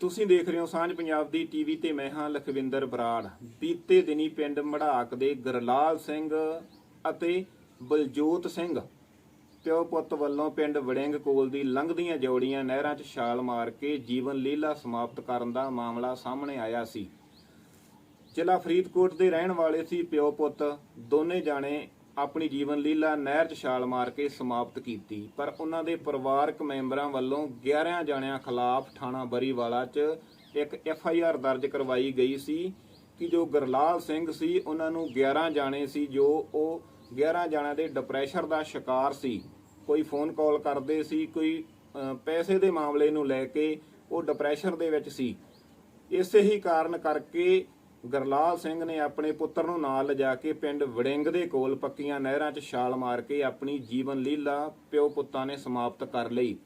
ਤੁਸੀਂ ਦੇਖ ਰਹੇ ਹੋ ਸਾਂਝ ਪੰਜਾਬ ਦੀ ਟੀਵੀ ਤੇ ਮੈਂ ਹਾਂ ਲਖਵਿੰਦਰ ਬਰਾੜ। ਬੀਤੇ ਦਿਨੀ ਪਿੰਡ ਮੜਾਕ ਦੇ ਗਰਲਾਲ ਸਿੰਘ ਅਤੇ ਬਲਜੋਤ ਸਿੰਘ ਪਿਓ ਪੁੱਤ ਵੱਲੋਂ ਪਿੰਡ ਵੜਿੰਗ ਕੋਲ ਦੀ ਲੰਘਦੀਆਂ ਜੋੜੀਆਂ ਨਹਿਰਾਂ 'ਚ ਛਾਲ ਮਾਰ ਕੇ ਜੀਵਨ ਲੀਲਾ ਸਮਾਪਤ ਕਰਨ ਦਾ ਮਾਮਲਾ ਸਾਹਮਣੇ ਆਇਆ ਸੀ। ਜ਼ਿਲ੍ਹਾ ਫਰੀਦਕੋਟ ਦੇ ਰਹਿਣ ਵਾਲੇ ਸੀ ਪਿਓ ਪੁੱਤ। ਦੋਨੇ ਜਾਣੇ ਆਪਣੀ ਜੀਵਨ ਲੀਲਾ ਨਹਿਰ 'ਚ ਛਾਲ ਮਾਰ ਕੇ ਸਮਾਪਤ ਕੀਤੀ, ਪਰ ਉਹਨਾਂ ਦੇ ਪਰਿਵਾਰਕ ਮੈਂਬਰਾਂ ਵੱਲੋਂ 11 ਜਣਿਆਂ ਖਿਲਾਫ ਥਾਣਾ ਬਰੀਵਾਲਾ 'ਚ ਇੱਕ ਐਫ ਆਈ ਆਰ ਦਰਜ ਕਰਵਾਈ ਗਈ ਸੀ ਕਿ ਜੋ ਗਰਲਾਲ ਸਿੰਘ ਸੀ, ਉਹਨਾਂ ਨੂੰ 11 ਜਾਣੇ ਸੀ, ਜੋ ਉਹ 11 ਜਾਣਿਆਂ ਦੇ ਡਿਪਰੈਸ਼ਨ ਦਾ ਸ਼ਿਕਾਰ ਸੀ। ਕੋਈ ਫੋਨ ਕਾਲ ਕਰਦੇ ਸੀ, ਕੋਈ ਪੈਸੇ ਦੇ ਮਾਮਲੇ ਨੂੰ ਲੈ ਕੇ ਉਹ ਡਿਪਰੈਸ਼ਨ ਦੇ ਵਿੱਚ ਸੀ। ਇਸੇ ਹੀ ਕਾਰਨ ਕਰਕੇ ਗਰਲਾਲ ਸਿੰਘ ਨੇ ਆਪਣੇ ਪੁੱਤਰ ਨੂੰ ਨਾਲ ਲਿਜਾ ਕੇ ਪਿੰਡ ਵੜਿੰਗ ਦੇ ਕੋਲ ਪੱਕੀਆਂ ਨਹਿਰਾਂ 'ਚ ਛਾਲ ਮਾਰ ਕੇ ਆਪਣੀ ਜੀਵਨ ਲੀਲਾ ਪਿਓ ਪੁੱਤਾਂ ਨੇ ਸਮਾਪਤ ਕਰ ਲਈ।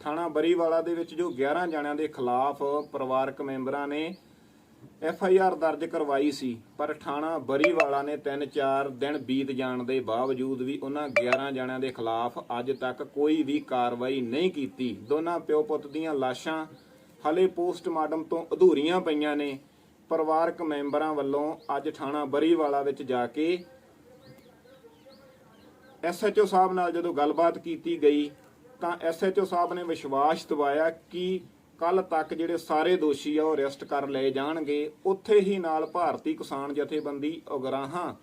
ਥਾਣਾ ਬਰੀਵਾਲਾ ਦੇ ਵਿੱਚ ਜੋ 11 ਜਣਿਆਂ ਦੇ ਖਿਲਾਫ ਪਰਿਵਾਰਕ ਮੈਂਬਰਾਂ ਨੇ ਐਫ ਆਈ ਆਰ ਦਰਜ ਕਰਵਾਈ ਸੀ, ਪਰ ਥਾਣਾ ਬਰੀਵਾਲਾ ਨੇ 3-4 ਦਿਨ ਬੀਤ ਜਾਣ ਦੇ ਬਾਵਜੂਦ ਵੀ ਉਹਨਾਂ 11 ਜਣਿਆਂ ਦੇ ਖਿਲਾਫ ਅੱਜ ਤੱਕ ਕੋਈ ਵੀ ਕਾਰਵਾਈ ਨਹੀਂ ਕੀਤੀ। ਦੋਨਾਂ ਪਿਓ ਪੁੱਤ ਦੀਆਂ ਲਾਸ਼ਾਂ ਹਲੇ ਪੋਸਟਮਾਰਟਮ ਤੋਂ ਅਧੂਰੀਆਂ ਪਈਆਂ ਨੇ। ਪਰਿਵਾਰਕ ਮੈਂਬਰਾਂ ਵੱਲੋਂ ਅੱਜ ਥਾਣਾ ਬਰੀਵਾਲਾ ਵਿੱਚ ਜਾ ਕੇ ਐਸਐਚਓ ਸਾਹਿਬ ਨਾਲ ਜਦੋਂ ਗੱਲਬਾਤ ਕੀਤੀ ਗਈ ਤਾਂ ਐਸਐਚਓ ਸਾਹਿਬ ਨੇ ਵਿਸ਼ਵਾਸ ਦਿਵਾਇਆ ਕਿ ਕੱਲ ਤੱਕ ਜਿਹੜੇ ਸਾਰੇ ਦੋਸ਼ੀ ਆ ਉਹ ਅਰੈਸਟ ਕਰ ਲਏ ਜਾਣਗੇ। ਉੱਥੇ ਹੀ ਨਾਲ ਭਾਰਤੀ ਕਿਸਾਨ ਜਥੇਬੰਦੀ ਉਗਰਾਹਾਂ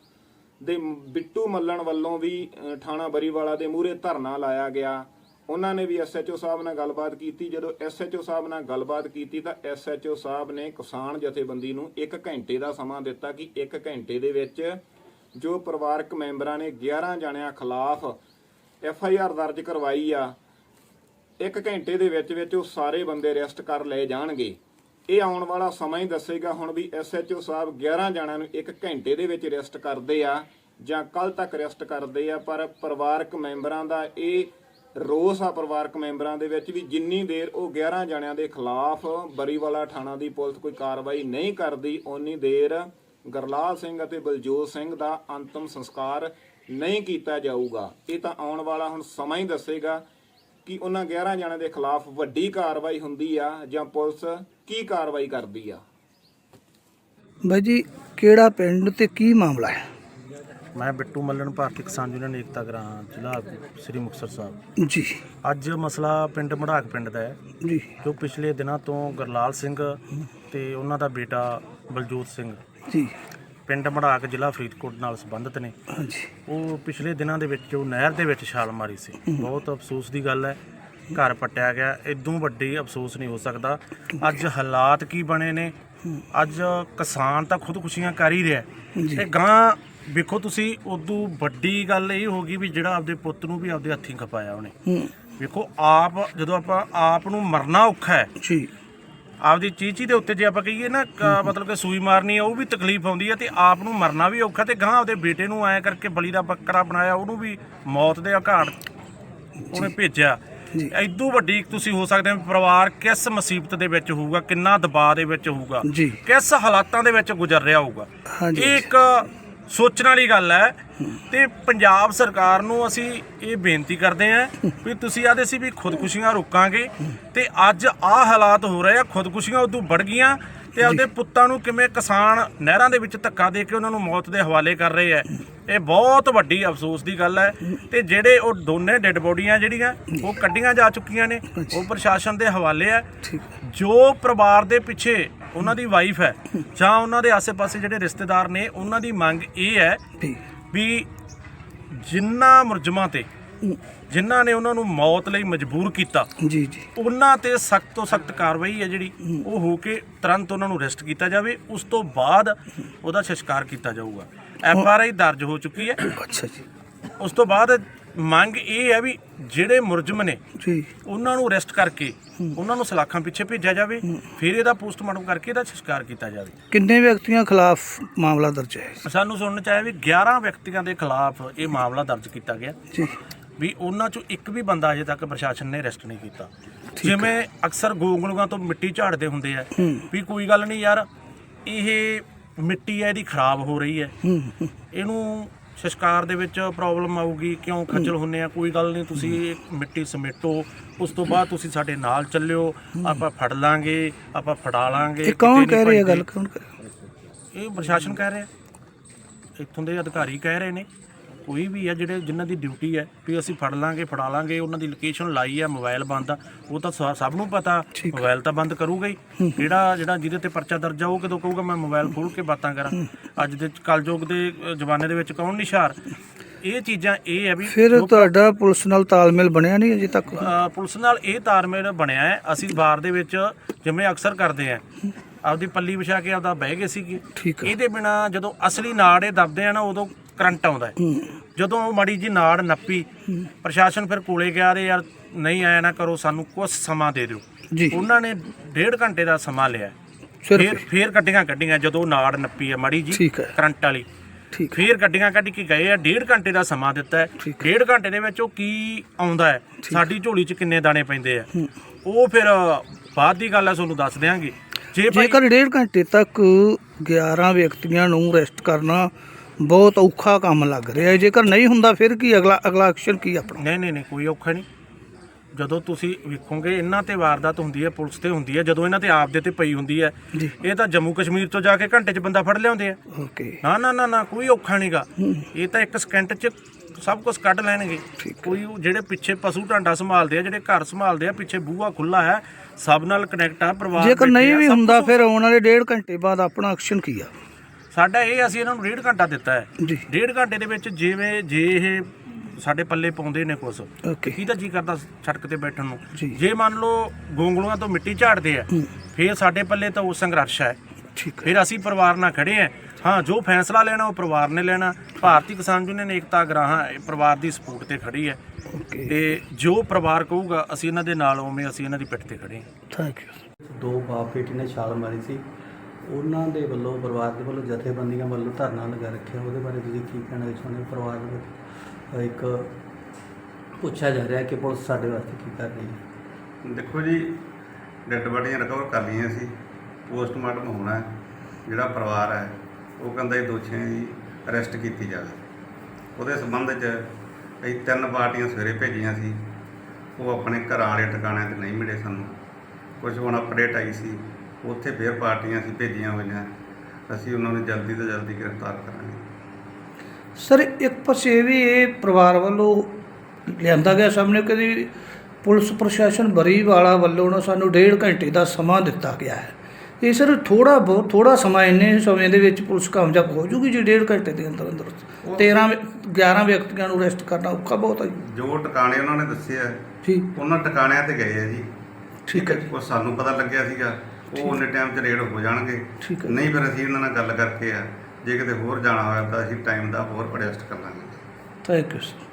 ਦੇ ਬਿੱਟੂ ਮੱਲਣ ਵੱਲੋਂ ਵੀ ਥਾਣਾ ਬਰੀਵਾਲਾ ਦੇ ਮੂਹਰੇ ਧਰਨਾ ਲਾਇਆ ਗਿਆ। ਉਹਨਾਂ ਨੇ ਵੀ ਐਸਐਚਓ ਸਾਹਿਬ ਨਾਲ ਗੱਲਬਾਤ ਕੀਤੀ। ਜਦੋਂ ਐਸਐਚਓ ਸਾਹਿਬ ਨਾਲ ਗੱਲਬਾਤ ਕੀਤੀ ਤਾਂ ਐਸਐਚਓ ਸਾਹਿਬ ਨੇ ਕਿਸਾਨ ਜਥੇਬੰਦੀ ਨੂੰ 1 ਘੰਟੇ ਦਾ ਸਮਾਂ ਦਿੱਤਾ ਕਿ 1 ਘੰਟੇ ਦੇ ਵਿੱਚ ਜੋ ਪਰਿਵਾਰਕ ਮੈਂਬਰਾਂ ਨੇ 11 ਜਣਿਆਂ ਖਿਲਾਫ ਐਫ ਆਈ ਆਰ ਦਰਜ ਕਰਵਾਈ ਆ, ਇੱਕ ਘੰਟੇ ਦੇ ਵਿੱਚ ਵਿੱਚ ਉਹ ਸਾਰੇ ਬੰਦੇ ਅਰੈਸਟ ਕਰ ਲਏ ਜਾਣਗੇ। ਇਹ ਆਉਣ ਵਾਲਾ ਸਮਾਂ ਹੀ ਦੱਸੇਗਾ ਹੁਣ ਵੀ ਐਸਐਚਓ ਸਾਹਿਬ 11 ਜਣਿਆਂ ਨੂੰ ਇੱਕ ਘੰਟੇ ਦੇ ਵਿੱਚ ਅਰੈਸਟ ਕਰਦੇ ਆ ਜਾਂ ਕੱਲ ਤੱਕ ਅਰੈਸਟ ਕਰਦੇ ਆ, ਪਰ ਪਰਿਵਾਰਕ ਮੈਂਬਰਾਂ ਦਾ ਇਹ ਰੋਸ ਆ ਪਰਿਵਾਰਕ ਮੈਂਬਰਾਂ ਦੇ ਵਿੱਚ ਵੀ ਜਿੰਨੀ ਦੇਰ ਉਹ 11 ਜਣਿਆਂ ਦੇ ਖਿਲਾਫ ਬਰੀਵਾਲਾ ਥਾਣਾ ਦੀ ਪੁਲਿਸ ਕੋਈ ਕਾਰਵਾਈ ਨਹੀਂ ਕਰਦੀ, ਓਨੀ ਦੇਰ ਗਰਲਾਲ ਸਿੰਘ ਅਤੇ ਬਲਜੋਤ ਸਿੰਘ ਦਾ ਅੰਤਮ ਸੰਸਕਾਰ ਨਹੀਂ ਕੀਤਾ ਜਾਊਗਾ। ਇਹ ਤਾਂ ਆਉਣ ਵਾਲਾ ਹੁਣ ਸਮਾਂ ਹੀ ਦੱਸੇਗਾ ਕਿ ਉਹਨਾਂ 11 ਜਣਿਆਂ ਦੇ ਖਿਲਾਫ ਵੱਡੀ ਕਾਰਵਾਈ ਹੁੰਦੀ ਆ ਜਾਂ ਪੁਲਿਸ ਕੀ ਕਾਰਵਾਈ ਕਰਦੀ ਆ। ਬਾਈ ਜੀ, ਕਿਹੜਾ ਪਿੰਡ ਤੇ ਕੀ ਮਾਮਲਾ ਹੈ? ਮੈਂ ਬਿੱਟੂ ਮੱਲਣ ਭਾਰਤੀ ਕਿਸਾਨ ਯੂਨੀਅਨ ਏਕਤਾ ਗ੍ਰਾਮ ਜ਼ਿਲ੍ਹਾ ਸ੍ਰੀ ਮੁਕਤਸਰ ਸਾਹਿਬ। ਜੀ। ਅੱਜ ਮਸਲਾ ਪਿੰਡ ਮੜਾਕ ਪਿੰਡ ਦਾ ਹੈ। ਜੀ। ਜੋ ਪਿਛਲੇ ਦਿਨਾਂ ਤੋਂ ਗਰਲਾਲ ਸਿੰਘ ਤੇ ਉਹਨਾਂ ਦਾ ਬੇਟਾ ਬਲਜੋਤ ਸਿੰਘ ਜੀ। ਪਿੰਡ ਮੜਾਕ ਜ਼ਿਲ੍ਹਾ ਫਰੀਦਕੋਟ ਨਾਲ ਸੰਬੰਧਿਤ ਨੇ। ਹਾਂਜੀ। ਉਹ ਪਿਛਲੇ ਦਿਨਾਂ ਦੇ ਵਿੱਚ ਜੋ ਨਹਿਰ ਦੇ ਵਿੱਚ ਛਾਲ ਮਾਰੀ ਸੀ। ਬਹੁਤ ਅਫਸੋਸ ਦੀ ਗੱਲ ਹੈ। ਘਰ ਪੱਟਿਆ ਗਿਆ। ਇਦੋਂ ਵੱਡੀ ਅਫਸੋਸ ਨਹੀਂ ਹੋ ਸਕਦਾ। ਅੱਜ ਹਾਲਾਤ ਕੀ ਬਣੇ ਨੇ? ਅੱਜ ਕਿਸਾਨ ਤਾਂ ਖੁਦਕੁਸ਼ੀਆਂ ਕਰ ਹੀ ਰਿਹਾ। ਤੇ ਗਾਂ ਵੇਖੋ ਤੁਸੀਂ ਉਦੋਂ ਵੱਡੀ ਗੱਲ ਇਹ ਹੋ ਗਈ ਵੀ ਜਿਹੜਾ ਆਪਦੇ ਪੁੱਤ ਨੂੰ ਵੀ ਆਪਦੇ ਹੱਥੀਂ ਖਪਾਇਆ ਉਹਨੇ। ਵੇਖੋ ਆਪ ਜਦੋਂ ਆਪਾਂ ਆਪ ਨੂੰ ਮਰਨਾ ਔਖਾ ਹੈ ਜੀ। ਆਪਦੀ ਚੀਚੀ ਦੇ ਉੱਤੇ ਜੇ ਆਪਾਂ ਕਹੀਏ ਨਾ ਕ- ਮਤਲਬ ਕਿ ਸੂਈ ਮਾਰਨੀ ਆ ਉਹ ਵੀ ਤਕਲੀਫ ਆਉਂਦੀ ਹੈ ਤੇ ਆਪ ਨੂੰ ਮਰਨਾ ਵੀ ਔਖਾ ਤੇ ਗਾਂ ਆਪਦੇ ਬੇਟੇ ਨੂੰ ਐ ਕਰਕੇ ਬਲੀ ਦਾ ਬੱਕਰਾ ਬਣਾਇਆ ਉਹਨੂੰ ਵੀ ਮੌਤ ਦੇ ਘਾਟ ਉਹਨੇ ਭੇਜਿਆ। ਜੀ। ਐਦੋਂ ਵੱਡੀ ਤੁਸੀਂ ਹੋ ਸਕਦੇ ਹੋ ਪਰਿਵਾਰ ਕਿਸ ਮੁਸੀਬਤ ਦੇ ਵਿੱਚ ਹੋਊਗਾ ਕਿੰਨਾ ਦਬਾਅ ਦੇ ਵਿੱਚ ਹੋਊਗਾ ਜੀ। ਕਿਸ ਹਾਲਾਤਾਂ ਦੇ ਵਿੱਚ ਗੁਜ਼ਰ ਰਿਹਾ ਹੋਊਗਾ। ਹਾਂਜੀ। ਇਹ ਇੱਕ ਸੋਚਣ ਵਾਲੀ ਗੱਲ ਹੈ। ਤੇ ਪੰਜਾਬ ਸਰਕਾਰ ਨੂੰ ਅਸੀਂ ਇਹ ਬੇਨਤੀ ਕਰਦੇ ਆਂ ਵੀ ਤੁਸੀਂ ਆਦੇ ਸੀ ਵੀ ਖੁਦਕੁਸ਼ੀਆਂ ਰੋਕਾਂਗੇ ਤੇ ਅੱਜ ਆਹ ਹਾਲਾਤ ਹੋ ਰਹੇ ਆ ਖੁਦਕੁਸ਼ੀਆਂ ਉਦੋਂ ਵੱਧ ਗਈਆਂ ਤੇ ਆਪਦੇ ਪੁੱਤਾਂ ਨੂੰ ਕਿਵੇਂ ਕਿਸਾਨ ਨਹਿਰਾਂ ਦੇ ਵਿੱਚ ਧੱਕਾ ਦੇ ਕੇ ਉਹਨਾਂ ਨੂੰ ਮੌਤ ਦੇ ਹਵਾਲੇ ਕਰ ਰਹੇ ਆ। ਇਹ ਬਹੁਤ ਵੱਡੀ ਅਫਸੋਸ ਦੀ ਗੱਲ ਹੈ ਤੇ ਜਿਹੜੇ ਉਹ ਦੋਨੇ ਡੈੱਡ ਬੋਡੀਆਂ ਜਿਹੜੀਆਂ ਉਹ ਕੱਢੀਆਂ ਜਾ ਚੁੱਕੀਆਂ ਨੇ ਉਹ ਪ੍ਰਸ਼ਾਸਨ ਦੇ ਹਵਾਲੇ ਠੀਕ। ਜੋ ਪਰਿਵਾਰ ਦੇ ਪਿੱਛੇ ਉਹਨਾਂ ਦੀ ਵਾਈਫ ਹੈ। ਜਾਂ ਉਹਨਾਂ ਦੇ ਆਸ-ਪਾਸੇ ਜਿਹੜੇ ਰਿਸ਼ਤੇਦਾਰ ਨੇ ਉਹਨਾਂ ਦੀ ਮੰਗ ਇਹ ਹੈ ਵੀ ਜਿੰਨਾ ਮੁਰਜਮਾਂ ਤੇ ਜਿਨ੍ਹਾਂ ਨੇ ਉਹਨਾਂ ਨੂੰ ਮੌਤ ਲਈ ਮਜਬੂਰ ਕੀਤਾ ਜੀ ਜੀ। ਉਹਨਾਂ ਤੇ ਸਖਤ ਤੋਂ ਸਖਤ ਕਾਰਵਾਈ ਹੈ ਜਿਹੜੀ ਉਹ ਹੋ ਕੇ ਤੁਰੰਤ ਉਹਨਾਂ ਨੂੰ ਅਰੈਸਟ ਕੀਤਾ ਜਾਵੇ। ਉਸ ਤੋਂ ਬਾਅਦ ਉਹਦਾ ਸੰਸਕਾਰ ਕੀਤਾ ਜਾਊਗਾ। ਐਫ ਆਰ ਆਈ ਦਰਜ ਹੋ ਚੁੱਕੀ ਹੈ। ਅੱਛਾ ਜੀ। ਉਸ ਤੋਂ ਬਾਅਦ ਮੰਗ ਇਹ ਹੈ ਵੀ ਜਿਹੜੇ ਮੁਰਜਮ ਨੇ ਜੀ। ਉਹਨਾਂ ਨੂੰ ਅਰੈਸਟ ਕਰਕੇ ਉਹਨਾਂ ਨੂੰ ਸਲਾਖਾਂ ਪਿੱਛੇ ਭੇਜਿਆ ਜਾਵੇ ਫਿਰ ਇਹਦਾ ਪੋਸਟਮਾਰਟਮ ਕਰਕੇ ਇਹਦਾ ਸੰਸਕਾਰ ਕੀਤਾ ਜਾਵੇ। ਕਿੰਨੇ ਵਿਅਕਤੀਆਂ ਖਿਲਾਫ ਮਾਮਲਾ ਦਰਜ ਹੈ? ਸਾਨੂੰ ਸੁਣਨ ਚ ਆਇਆ ਵੀ 11 ਵਿਅਕਤੀਆਂ ਦੇ ਖਿਲਾਫ ਇਹ ਮਾਮਲਾ ਦਰਜ ਕੀਤਾ ਗਿਆ। ਜੀ। ਵੀ ਉਹਨਾਂ ਚੋਂ ਇੱਕ ਵੀ ਬੰਦਾ ਅਜੇ ਤੱਕ ਪ੍ਰਸ਼ਾਸਨ ਨੇ ਅਰੈਸਟ ਨਹੀਂ ਕੀਤਾ। ਜਿਵੇਂ ਅਕਸਰ ਗੋਂਗਲੂਆਂ ਤੋਂ ਮਿੱਟੀ ਝਾੜਦੇ ਹੁੰਦੇ ਆ। ਵੀ ਕੋਈ ਗੱਲ ਨਹੀਂ ਯਾਰ ਇਹ ਮਿੱਟੀ ਹੈ ਇਹਦੀ ਖਰਾਬ ਹੋ ਰਹੀ ਹੂੰ, ਇਹਨੂੰ ਸ਼ਸ਼ਕਾਰ ਦੇ ਵਿੱਚ ਪ੍ਰੋਬਲਮ ਆਊਗੀ ਕਿਉਂ ਖੱਜਲ ਹੁੰਨੇ ਆ? ਕੋਈ ਗੱਲ ਨਹੀਂ ਤੁਸੀਂ ਮਿੱਟੀ ਸਮੇਟੋ। ਉਸ ਤੋਂ ਬਾਅਦ ਤੁਸੀਂ ਸਾਡੇ ਨਾਲ ਚੱਲਿਓ ਆਪਾਂ ਫੜ ਲਾਂਗੇ ਆਪਾਂ ਫੜਾ ਲਾਂਗੇ ਇਹ ਕੌਣ ਕਹਿ ਰਿਹਾ। ਗੱਲ ਕੌਣ ਕਹਿ ਰਿਹਾ? ਇਹ ਪ੍ਰਸ਼ਾਸਨ ਕਹਿ ਰਿਹਾ। ਇੱਥੋਂ ਦੇ ਅਧਿਕਾਰੀ ਕਹਿ ਰਹੇ ਨੇ। ਕੋਈ ਵੀ ਹੈ ਜਿਹੜੇ ਜਿਨ੍ਹਾਂ ਦੀ ਡਿਊਟੀ ਹੈ ਵੀ ਅਸੀਂ ਫੜ ਲਾਂਗੇ ਫੜਾ ਲਾਂਗੇ ਉਹਨਾਂ ਦੀ ਲੋਕੇਸ਼ਨ ਲਾਈ ਹੈ ਮੋਬਾਈਲ ਬੰਦ ਆ ਉਹ ਤਾਂ ਸ- ਸਭ ਨੂੰ ਪਤਾ। ਮੋਬਾਈਲ ਤਾਂ ਬੰਦ ਕਰੂਗਾ ਹੀ। ਕਿਹੜਾ ਜਿਹੜਾ ਜਿਹਦੇ ਤੇ ਪਰਚਾ ਦਰਜ ਆ ਉਹ ਕਦੋਂ ਕਹੂਗਾ ਮੈਂ ਮੋਬਾਈਲ ਖੋਲ ਕੇ ਬਾਤਾਂ ਕਰਾਂ। ਅੱਜ ਦੇ ਕਲਯੁਗ ਦੇ ਅ, ਜ਼ਮਾਨੇ ਦੇ ਵਿੱਚ ਕੌਣ ਨਿਸ਼ਾਰ? ਇਹ ਚੀਜ਼ਾਂ ਇਹ ਹੈ ਵੀ ਫਿਰ ਤੁਹਾਡਾ ਪੁਲਿਸ ਨਾਲ ਤਾਲਮੇਲ ਬਣਿਆ ਨਹੀਂ ਅਜੇ ਤੱਕ? ਅ, ਪੁਲਿਸ ਨਾਲ ਇਹ ਤਾਰਮੇਲ ਬਣਿਆ ਹੈ। ਅਸੀਂ ਬਾਰ ਦੇ ਵਿੱਚ ਜਿਵੇਂ ਅਕਸਰ ਕਰਦੇ ਆ। ਆਪਦੀ ਪੱਲੀ ਵਿਛਾ ਕੇ ਆਪਦਾ ਬਹਿ ਗਏ ਸੀਗੇ। ਠੀਕ ਹੈ ਇਹਦੇ ਬਿਨਾ ਜਦੋਂ ਅਸਲੀ ਨਾੜ ਇਹ ਦੱਬਦੇ ਆ ਨਾ ਉਦੋਂ ਕਰੰਟ ਆਉਂਦਾ ਹੈ। ਜਦੋਂ ਉਹ ਮਾੜੀ ਜੀ ਨਾੜ ਨੱਪੀ ਪ੍ਰਸ਼ਾਸਨ ਫਿਰ ਕੋਲੇ ਗਿਆ ਤੇ ਯਾਰ ਨਹੀਂ ਆਇਆ ਨਾ ਕਰੋ ਸਾਨੂੰ ਕੁਝ ਸਮਾਂ ਦੇ ਦਿਓ। ਜੀ। ਉਹਨਾਂ ਨੇ ਡੇਢ ਘੰਟੇ ਦਾ ਸਮਾਂ ਲਿਆ। ਫਿਰ ਫਿਰ ਗੱਡੀਆਂ ਕੱਢੀਆਂ ਜਦੋਂ ਨਾੜ ਨੱਪੀ ਹੈ ਮਾੜੀ ਜੀ ਕਰੰਟ ਵਾਲੀ। ਠੀਕ ਫਿਰ ਗੱਡੀਆਂ ਕੱਢ ਕੇ ਗਏ ਆ ਡੇਢ ਘੰਟੇ ਦਾ ਸਮਾਂ ਦਿੱਤਾ ਹੈ। ਡੇਢ ਘੰਟੇ ਦੇ ਵਿੱਚ ਉਹ ਕੀ ਆਉਂਦਾ ਹੈ? ਸਾਡੀ ਝੋਲੀ 'ਚ ਕਿੰਨੇ ਦਾਣੇ ਪੈਂਦੇ ਆ? ਉਹ ਫਿਰ ਬਾਅਦ ਦੀ ਗੱਲ ਹੈ ਤੁਹਾਨੂੰ ਦੱਸ ਭਾਈ ਜੇਕਰ ਡੇਢ ਘੰਟੇ ਤੱਕ 11 ਵਿਅਕਤੀਆਂ ਨੂੰ ਅਰੈਸਟ ਕਰਨਾ ਬਹੁਤ ਔਖਾ ਕੰਮ ਲੱਗ ਰਿਹਾ। ਹੈ ਜੇਕਰ ਨਹੀਂ ਹੁੰਦਾ ਫਿਰ ਕੀ? ਅਗਲਾ ਅਗਲਾ ਐਕਸ਼ਨ ਕੀ ਆਪਣਾ? ਨਹੀਂ ਨਹੀਂ ਨਹੀਂ ਕੋਈ ਔਖਾ ਨਹੀਂ। ਜਦੋਂ ਤੁਸੀਂ ਵੇਖੋਗੇ ਇਹਨਾਂ ਤੇ ਵਾਰਦਾਤ ਹੁੰਦੀ ਹੈ ਪੁਲਿਸ ਤੇ ਹੁੰਦੀ ਹੈ ਜਦੋਂ ਇਹਨਾਂ ਤੇ ਆਪ ਦੇ ਤੇ ਪਈ ਹੁੰਦੀ ਹੈ ਜੀ। ਇਹ ਤਾਂ ਜੰਮੂ ਕਸ਼ਮੀਰ ਤੋਂ ਜਾ ਕੇ ਘੰਟੇ 'ਚ ਬੰਦਾ ਫੜ ਲਿਆਉਂਦੇ ਆ। ਓਕੇ। ਨਾ ਨਾ ਨਾ ਨਾ ਕੋਈ ਔਖਾ ਨਹੀਂਗਾ। ਇਹ ਤਾਂ ਇੱਕ ਸਕਿੰਟ 'ਚ ਸਭ ਕੁਝ ਕੱਢ ਲੈਣਗੇ। ਕੋਈ ਉਹ ਜਿਹੜੇ ਪਿੱਛੇ ਪਸ਼ੂ ਢਾਂਡਾ ਸੰਭਾਲਦੇ ਆ ਜਿਹੜੇ ਘਰ ਸੰਭਾਲਦੇ ਆ ਪਿੱਛੇ ਬੂਹਾ ਖੁੱਲਾ ਹੈ ਸਭ ਨਾਲ ਕਨੈਕਟ ਆ ਪਰਿਵਾਰ ਜੇਕਰ ਬੈਠੇ ਨਹੀਂ ਆ, ਵੀ ਸਭ ਹੁੰਦਾ ਕੁਛ- ਫਿਰ ਆਉਣ ਵਾਲੇ ਡੇਢ ਘੰਟੇ ਬਾਅਦ ਆਪਣਾ ਐਕਸ਼ਨ ਕੀ ਆ? ਸਾਡਾ ਇਹ ਅਸੀਂ ਇਹਨਾਂ ਨੂੰ ਡੇਢ ਘੰਟਾ ਦਿੱਤਾ ਹੈ। ਜੀ। ਡੇਢ ਘੰਟੇ ਦੇ ਵਿੱਚ ਜਿਵੇਂ ਜੇ ਇਹ ਸਾਡੇ ਪੱਲੇ ਪਾਉਂਦੇ ਨੇ ਕੁਛ ਓਕੇ। ਕਿਹਦਾ ਜੀ ਕਰਦਾ ਸੜਕ ਤੇ ਬੈਠਣ ਨੂੰ? ਜੀ। ਜੇ ਮੰਨ ਲਓ ਗੋਂਗਲੂਆਂ ਤੋਂ ਮਿੱਟੀ ਝਾੜਦੇ ਆ ਫਿਰ ਸਾਡੇ ਪੱਲੇ ਤਾਂ ਉਹ ਸੰਘਰਸ਼ ਹੈ। ਠੀਕ ਹੈ। ਫਿਰ ਅਸੀਂ ਪਰਿਵਾਰ ਨਾਲ ਖੜੇ ਆ। ਹਾਂ ਜੋ ਫੈਸਲਾ ਲੈਣਾ ਉਹ ਪਰਿਵਾਰ ਨੇ ਲੈਣਾ। ਭਾਰਤੀ ਕਿਸਾਨ ਯੂਨੀਅਨ ਏਕਤਾ ਗਰਾਹਾਂ ਇਹ ਪਰਿਵਾਰ ਦੀ ਸਪੋਰਟ ਤੇ ਖੜੀ ਹੈ। ਓਕੇ। ਤੇ ਜੋ ਪਰਿਵਾਰ ਕਹੂਗਾ ਅਸੀਂ ਇਹਨਾਂ ਦੇ ਨਾਲ ਉਵੇਂ ਅਸੀਂ ਇਹਨਾਂ ਦੀ ਪਿੱਠ ਤੇ ਖੜੇ ਹਾਂ। ਥੈਂਕ ਯੂ ਦੋ ਬਾਪ ਬੇਟੀ ਨੇ ਛਾਲ ਮਾਰੀ ਸੀ। ਉਹਨਾਂ ਦੇ ਵੱਲੋਂ ਪਰਿਵਾਰ ਦੇ ਵੱਲੋਂ ਜਥੇਬੰਦੀਆਂ ਵੱਲੋਂ ਧਰਨਾ ਲਗਾ ਰੱਖਿਆ। ਉਹਦੇ ਬਾਰੇ ਤੁਸੀਂ ਕੀ ਕਹਿਣਾ ਚਾਹੁੰਦੇ ਹੋ? ਪਰਿਵਾਰ ਦੇ ਇੱਕ ਪੁੱਛਿਆ ਜਾ ਰਿਹਾ ਕਿ ਪੁਲਿਸ ਸਾਡੇ ਵਾਸਤੇ ਕੀ ਕਰ ਰਹੀ ਹੈ। ਦੇਖੋ ਜੀ, ਡੈੱਡ ਬਾਡੀਆਂ ਰਿਕਵਰ ਕਰ ਲਈਆਂ ਸੀ। ਪੋਸਟਮਾਰਟਮ ਹੋਣਾ ਹੈ। ਜਿਹੜਾ ਪਰਿਵਾਰ ਹੈ, ਉਹ ਕਹਿੰਦਾ ਇਹ ਦੋਸ਼ੀਆਂ ਦੀ ਅਰੈਸਟ ਕੀਤੀ ਜਾਵੇ। ਉਹਦੇ ਸੰਬੰਧ 'ਚ ਅਸੀਂ ਤਿੰਨ ਪਾਰਟੀਆਂ ਸਵੇਰੇ ਭੇਜੀਆਂ ਸੀ। ਉਹ ਆਪਣੇ ਘਰਾਂ ਵਾਲੇ ਟਿਕਾਣਿਆਂ ਤੇ ਨਹੀਂ ਮਿਲੇ ਸਾਨੂੰ। ਕੁਝ ਹੁਣ ਅਪਡੇਟ ਆਈ ਸੀ। ਉੱਥੇ ਫੇਰ ਪਾਰਟੀਆਂ ਸੀ ਭੇਜੀਆਂ ਹੋਈਆਂ। ਅਸੀਂ ਉਹਨਾਂ ਨੂੰ ਜਲਦੀ ਤੋਂ ਜਲਦੀ ਗ੍ਰਿਫਤਾਰ ਕਰਾਂਗੇ। ਸਰ ਇੱਕ ਪਾਸੇ ਵੀ ਇਹ ਪਰਿਵਾਰ ਵੱਲੋਂ ਲਿਆਂਦਾ ਗਿਆ ਸਾਹਮਣੇ ਕਿ ਪੁਲਿਸ ਪ੍ਰਸ਼ਾਸਨ ਬਰੀ ਵਾਲਾ ਵੱਲੋਂ ਨਾ ਸਾਨੂੰ ਡੇਢ ਘੰਟੇ ਦਾ ਸਮਾਂ ਦਿੱਤਾ ਗਿਆ ਹੈ। ਇਹ ਸਰ ਥੋੜਾ ਬਹੁਤ ਥੋੜਾ ਸਮਾਂ ਇੰਨੇ ਸਮੇਂ ਦੇ ਵਿੱਚ ਪੁਲਿਸ ਕਾਮਯਾਬ ਹੋ ਜੂਗੀ ਜੀ ਡੇਢ ਘੰਟੇ ਦੇ ਅੰਦਰ ਅੰਦਰ? 13 11 ਵਿਅਕਤੀਆਂ ਨੂੰ ਅਰੈਸਟ ਕਰਨਾ ਔਖਾ ਬਹੁਤ ਹੈ ਜੀ। ਟਿਕਾਣੇ ਉਹਨਾਂ ਨੇ ਦੱਸੇ ਆ ਜੀ ਉਹਨਾਂ ਟਿਕਾਣਿਆਂ ਤੇ ਗਏ ਆ ਜੀ। ਠੀਕ ਹੈ ਜੀ। ਉਹ ਸਾਨੂੰ ਪਤਾ ਲੱਗਿਆ ਸੀਗਾ। ਉਹ ਉਹਨੇ ਟਾਈਮ 'ਚ ਰੇਡ ਹੋ ਜਾਣਗੇ। ਠੀਕ ਹੈ। ਨਹੀਂ ਫਿਰ ਅਸੀਂ ਇਹਨਾਂ ਨਾਲ ਗੱਲ ਕਰਕੇ ਆ। ਜੇ ਕਿਤੇ ਹੋਰ ਜਾਣਾ ਹੋਇਆ ਤਾਂ ਅਸੀਂ ਟਾਈਮ ਦਾ ਹੋਰ ਐਡਜਸਟ ਕਰ ਲਾਂਗੇ। Thank you sir